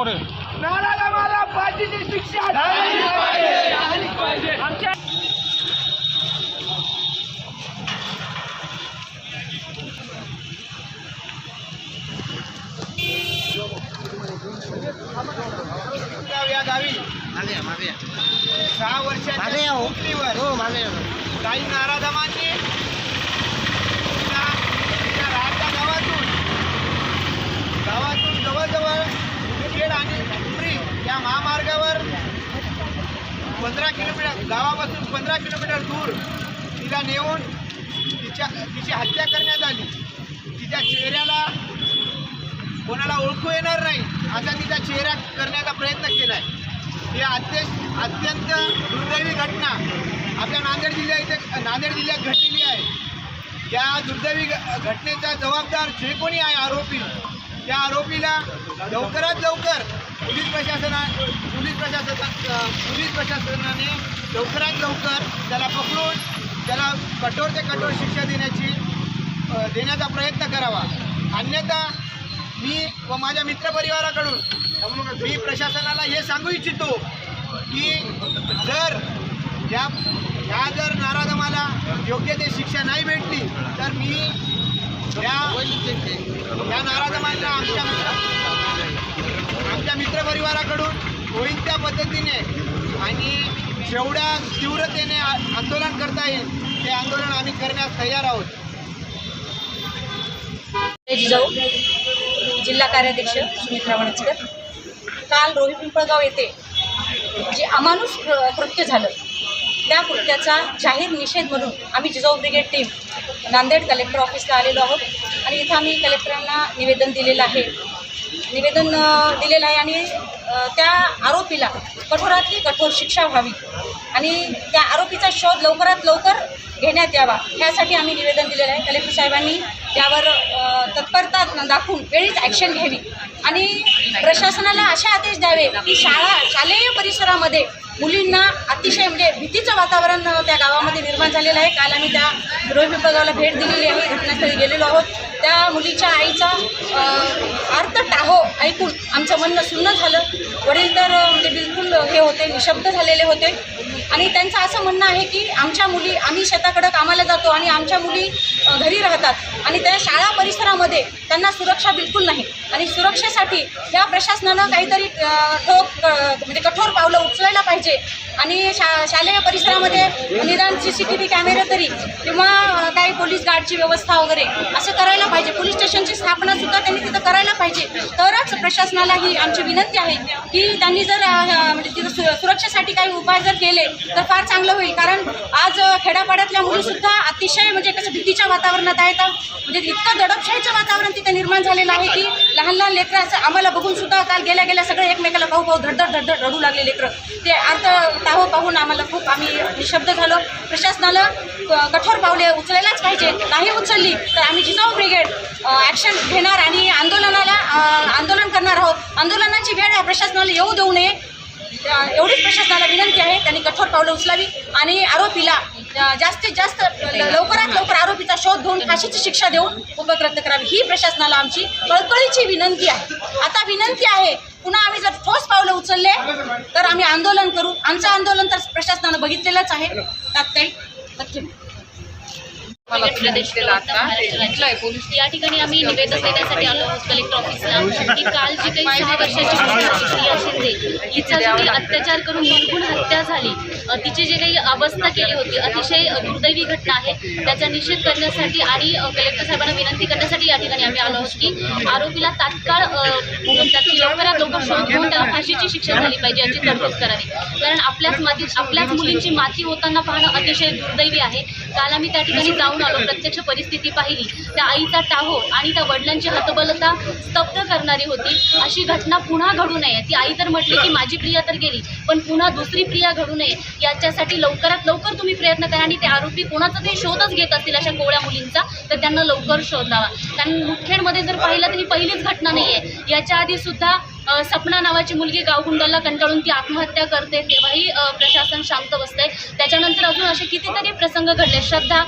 मोरे नानाला मला फाशीची शिक्षा झालीच पाहिजे. झालीच पाहिजे. आमच्या या गावी. सहा वर्षाच्या मुलीवर काही नाराधमांनी तिला- तिच्या राहत्या गावातून गावातून जवळजवळ खेड आणि उमरी या महामार्गावर पंधरा किलोमीटर गावापासून पंधरा किलोमीटर दूर तिला नेऊन तिच्या तिची हत्या करण्यात आली. तिच्या चेहऱ्याला कोणाला ओळखू येणार नाही. असा तिचा चेहरा करण्याचा प्रयत्न केला आहे ही अत्यंत अत्यंत दुर्दैवी घटना. आपल्या नांदेड जिल्ह्या इथे नांदेड जिल्ह्यात घडलेली आहे. या दुर्दैवी घ- घटनेचा जबाबदार जे कोणी आहे आरोपी त्या आरोपीला लवकरात लवकर पोलीस प्रशासना पोलीस प्रशासनाने लवकरात लवकर त्याला पकडून त्याला कठोर ते कठोर शिक्षा देण्याची देण्याचा प्रयत्न करावा. अन्यथा मी व माझ्या मित्रपरिवाराकडून मी प्रशासनाला हे सांगू इच्छितो की जर या ह्या जर नाराधमाला योग्य ते शिक्षा नाही भेटली तर मी या या नाराधमांना आमच्या आमच्या मित्रपरिवाराकडून होईल त्या पद्धतीने आणि जेवढ्या तीव्रतेने आंदोलन करता येईल ते आंदोलन आम्ही करण्यास तयार आहोत. जिजाऊ जिल्हा कार्याध्यक्ष सुमित्रा वणचकर काल रोही पिंपळगाव येथे जे अमानुष कृत्य झालं त्या कृत्याचा जाहीर निषेध म्हणून आम्ही Jijau brigade team Nanded collector ऑफिसला आलेलो आहोत. आणि इथं आम्ही कलेक्टरांना निवेदन दिलेलं आहे. निवेदन दिलेलं आहे आणि त्या आरोपीला कठोरातली कठोर शिक्षा व्हावी आणि त्या आरोपीचा शोध लवकरात लवकर घेण्यात यावा यासाठी आम्ही निवेदन दिलेलं आहे. कलेक्टर साहेबांनी त्यावर तत्परता दाखवून वेळीच ॲक्शन घ्यावी आणि प्रशासनाला असे आदेश द्यावे की शाळा शालेय परिसरामध्ये मुलींना अतिशय म्हणजे भीतीचं वातावरण त्या गावामध्ये निर्माण झालेलं आहे. काल आम्ही त्या रोही विभागाला भेट दिलेली आहे. घटनास्थळी गेलेलो आहोत. त्या मुलीच्या आईचा अर्थ टाहो ऐकून आमचं म्हणणं सुन्न झालं. वडील तर म्हणजे बिलकुल हे होते निशब्द झालेले होते. आणि त्यांचं असं म्हणणं आहे की आमच्या मुली आम्ही शेताकडं कामाला जातो आणि आमच्या मुली घरी राहतात. आणि त्या शाळा परिसरामध्ये त्यांना सुरक्षा बिलकुल नाही. आणि सुरक्षेसाठी या प्रशासनानं काहीतरी ठोक म्हणजे कठोर पावलं उचलायला पाहिजे. आणि शा शालेय परिसरामध्ये निदान सी सी टी व्ही कॅमेरे तरी किंवा काही पोलीस गार्डची व्यवस्था वगैरे असं करायला पाहिजे. पोलीस स्टेशनची स्थापनासुद्धा त्यांनी तिथं करायला पाहिजे. तरच प्रशासनाला ही आमची विनंती आहे की त्यांनी जर म्हणजे तिथं सु सुरक्षेसाठी काही उपाय जर केले तर फार चांगलं होईल. कारण आज खेड्यापाड्यातल्या मुलीसुद्धा अतिशय म्हणजे कसं भीतीच्या वातावरणात आहेत. म्हणजे इतकं दडपशाहीचं वातावरण तिथे निर्माण झालेलं आहे की लहान लहान लेकरं असं आम्हाला बघून सुद्धा काल गेल्या गेल्या सगळे एकमेकाला पाहू पाहू धडधड धडधड रडू लागले लेकरं. ते अर्थ टाहो पाहून आम्हाला खूप आम्ही निशब्द झालो. प्रशासनाला कठोर पावले उचलायलाच पाहिजे. नाही उचलली तर आम्ही जिजाऊ ब्रिगेड ॲक्शन घेणार आणि आंदोलनाला आंदोलन करणार आहोत. आंदोलनाची वेळ या प्रशासनाला येऊ देऊ नये. एवढीच प्रशासनाला विनंती आहे. त्यांनी कठोर पावलं उचलावी आणि आरोपीला जास्तीत जास्त लवकरात लवकर आरोपीचा शोध घेऊन फाशीची शिक्षा देऊन उपकृत करावी. ही प्रशासनाला आमची कळकळीची विनंती आहे. आता विनंती आहे पुन्हा आम्ही जर ठोस पावलं उचलले तर आम्ही आंदोलन करू. आमचं आंदोलन तर प्रशासनानं बघितलेलंच आहे. त्यात तथ्य या ठिकाणी आम्ही निवेदन देण्यासाठी आलो आहोत कलेक्टर ऑफिसला की काल जी काही सहा वर्षाची शिंदे हिचा जो काही अत्याचार करून निर्गुण हत्या झाली तिची जे काही अवस्था केली होती अतिशय दुर्दैवी घटना आहे त्याचा निषेध करण्यासाठी आणि कलेक्टर साहेबांना विनंती करण्यासाठी या ठिकाणी आम्ही आलो आहोत की आरोपीला तात्काळ लवकरात लवकर शोध घेऊन त्याला फाशीची शिक्षा झाली पाहिजे याची तरतूद करावी. कारण आपल्याच मातीत आपल्याच मुलींची माती होताना पाहणं अतिशय दुर्दैवी आहे. काल आम्ही त्या ठिकाणी जाऊन आलो प्रत्यक्ष परिस्थिती पाहिली. त्या आईचा टाहो आणि त्या वडिलांची हतबलता स्तब्ध करणारी होती. अशी घटना पुन्हा घडू नये. ती आई तर म्हटली की माझी प्रिया तर गेली पण पुन्हा दुसरी प्रिया घडू नये. याच्यासाठी लवकरात लवकर तुम्ही प्रयत्न करा आणि ते आरोपी कोणाचा ते शोधच घेत असतील अशा कोवळ्या मुलींचा तर त्यांना लवकर शोध लावा कारण मुखेडमध्ये जर पाहिलं तर ही पहिलीच घटना नाही आहे याच्या आधी सुद्धा सपना नावाची मुलगी गावगुंडाला कंटाळून ती आत्महत्या करते तेव्हाही प्रशासन शांत बसतंय. त्याच्यानंतर अजून असे कितीतरी प्रसंग घडले. श्रद्धा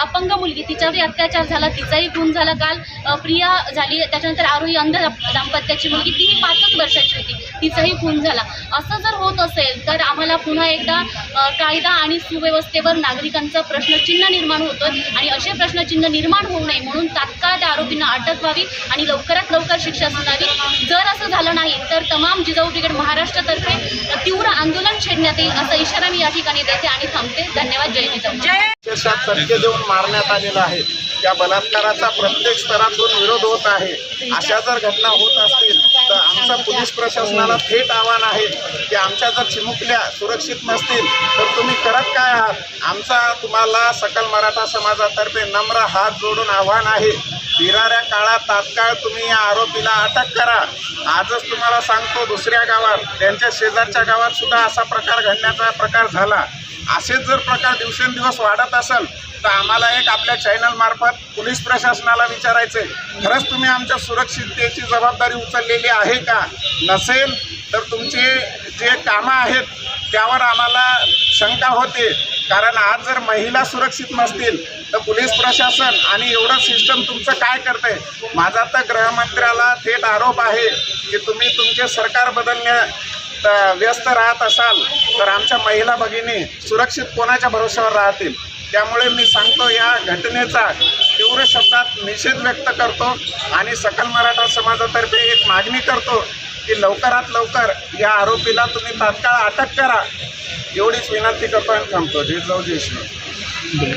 अपंग मुलगी तिच्यावरही अत्याचार झाला तिचाही खून झाला. काल प्रिया झाली. त्याच्यानंतर आरोही अंध दाम्पत्याची मुलगी तीही पाचच वर्षाची होती. तिचाही खून झाला. असं जर होत असेल तर आम्हाला पुन्हा एकदा कायदा आणि सुव्यवस्थेवर नागरिकांचं प्रश्नचिन्ह निर्माण होतं आणि असे प्रश्नचिन्ह निर्माण होऊ नये म्हणून तात्काळ त्या आरोपींना अटक व्हावी आणि लवकरात लवकर शिक्षा सुनावी. जर असं झालं नाही. तर तमाम जिजाऊ ब्रिगेड महाराष्ट्रातर्फे तीव्र आंदोलन छेडण्यात येईल असा इशारा मी या ठिकाणी देते आणि थांबते. धन्यवाद. जय जिजाऊ. देशात धक्के देऊन मारण्यात आलेला आहे. त्या बलात्काराचा प्रत्येक स्तरातून विरोध होत आहे. अशा जर घटना होत असतील तर आमचा पोलीस प्रशासनाला थेट आव्हान आहे की आमच्या जर चिमुकल्या सुरक्षित नसतील तर तुम्ही करत काय आहात? आमचा तुम्हाला सकल मराठा समाजातर्फे नम्र हात जोडून आव्हान आहे. येणाऱ्या काळात तात्काळ तुम्ही या आरोपीला अटक करा. आजच तुम्हाला सांगतो दुसऱ्या गावात त्यांच्या शेजारच्या गावात सुद्धा असा प्रकार घडण्याचा प्रकार झाला. असेच जर प्रकार दिवसेंदिवस वाढत असेल तर आम्हाला एक आपल्या चॅनलमार्फत पोलीस प्रशासनाला विचारायचं आहे खरंच तुम्ही आमच्या सुरक्षिततेची जबाबदारी उचललेली आहे का? नसेल तर तुमचे जे कामं आहेत त्यावर आम्हाला शंका होते. कारण आज जर महिला सुरक्षित नसतील तर पोलीस प्रशासन आणि एवढं सिस्टम तुमचं काय करते माझा तर गृहमंत्र्याला थेट आरोप आहे की तुम्ही तुमचे सरकार बदलण्या व्यस्त राहत असाल तर आमच्या महिला भगिनी सुरक्षित कोणाच्या भरोश्यावर राहतील? त्यामुळे मी सांगतो या घटनेचा तीव्र शब्दात निषेध व्यक्त करतो आणि सकल मराठा समाजातर्फे एक मागणी करतो की लवकरात लवकर या आरोपीला तुम्ही तात्काळ अटक करा. एवढीच विनंती करतो आणि थांबतो जय जाऊ जय श्री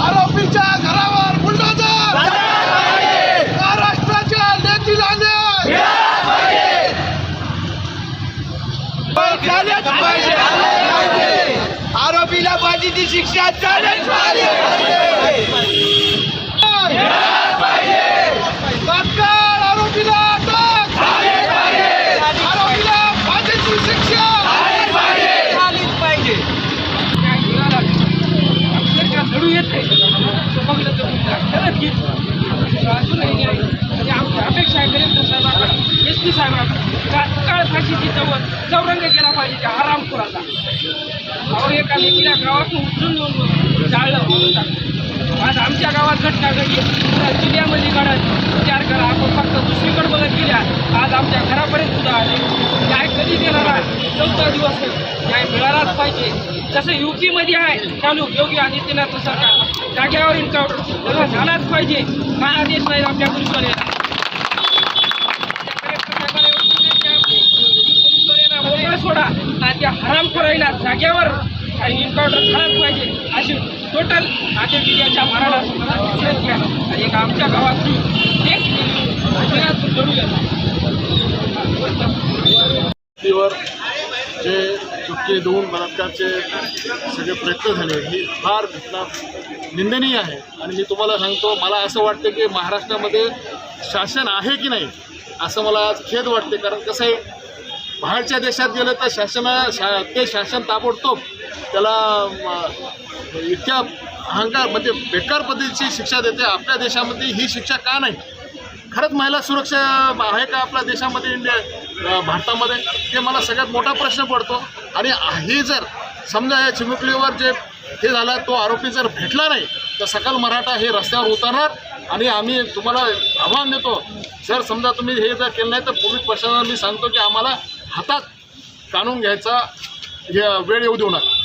आरोपीच्या घरावर बुलडोजर महाराष्ट्राच्या लेकीला न्याय झालेच पाहिजे. आरोपीला फाशीची शिक्षा झालीच पाहिजे तात्काळ आरोपीला अटक आरोपीला फाशीची शिक्षा झालीच पाहिजे अक्षरशः लढू येत नाही सौभाग्य खरंच घेत अजूनही नाही म्हणजे आमची अपेक्षा आहे कलेक्टर साहेबांना एस पी साहेबांना तात्काळ फाशीची चवत चौरंग केला पाहिजे त्या हरामखोराचा अहो एका लेकीला गावातून उचलून येऊन जाळलं म्हणून टाकलं. आज आमच्या गावात घटना घडली. पुन्हा जिल्ह्यामध्ये घडत विचार करा आपण फक्त दुसरीकडे बघत गेल्या. आज आमच्या घरापर्यंत सुद्धा आले. न्याय कधी देणार आहे चौथा दिवस आहे. न्याय मिळालाच पाहिजे. जसं युपीमध्ये आहे चालू योगी आदित्यनाथ सरकार. जाग्यावर इन्काउंटर. तसं झालाच पाहिजे. काय आदेश नाही आपल्या पोलिसवाल्याला सोडा. आणि त्या हरामखोराईला जाग्यावर इन्काउंटर झालाच पाहिजे अशी टोटल आदिल जिल्ह्याच्या मराठा समाजात विनंती आणि एक आमच्या गावातली एक गुजरात लढूया जे चुटके देऊन बलात्कारचे सगळे प्रयत्न झाले ही फार घटना निंदनीय आहे. आणि मी तुम्हाला सांगतो मला असं वाटतं की महाराष्ट्रामध्ये शासन आहे की नाही असं मला आज खेद वाटते. कारण कसं आहे बाहेरच्या देशात गेलं तर शासना शा ते शासन ताबडतोब त्याला इतक्या अहंकार म्हणजे बेकार पद्धतीची शिक्षा देते. आपल्या देशामध्ये ही शिक्षा का नाही? खरंच महिला सुरक्षा आहे का आपल्या देशामध्ये इंडिया भारतामध्ये? हे मला सगळ्यात मोठा प्रश्न पडतो. आणि हे जर समजा या चिमुकलीवर जे हे झालं तो आरोपी जर भेटला नाही तर सकल मराठा हे रस्त्यावर उतरणार. आणि आम्ही तुम्हाला आव्हान देतो जर समजा तुम्ही हे जर केलं नाही तर पोलीस प्रशासनाला मी सांगतो की आम्हाला हातात काढून घ्यायचा हे वेळ येऊ देऊ नका.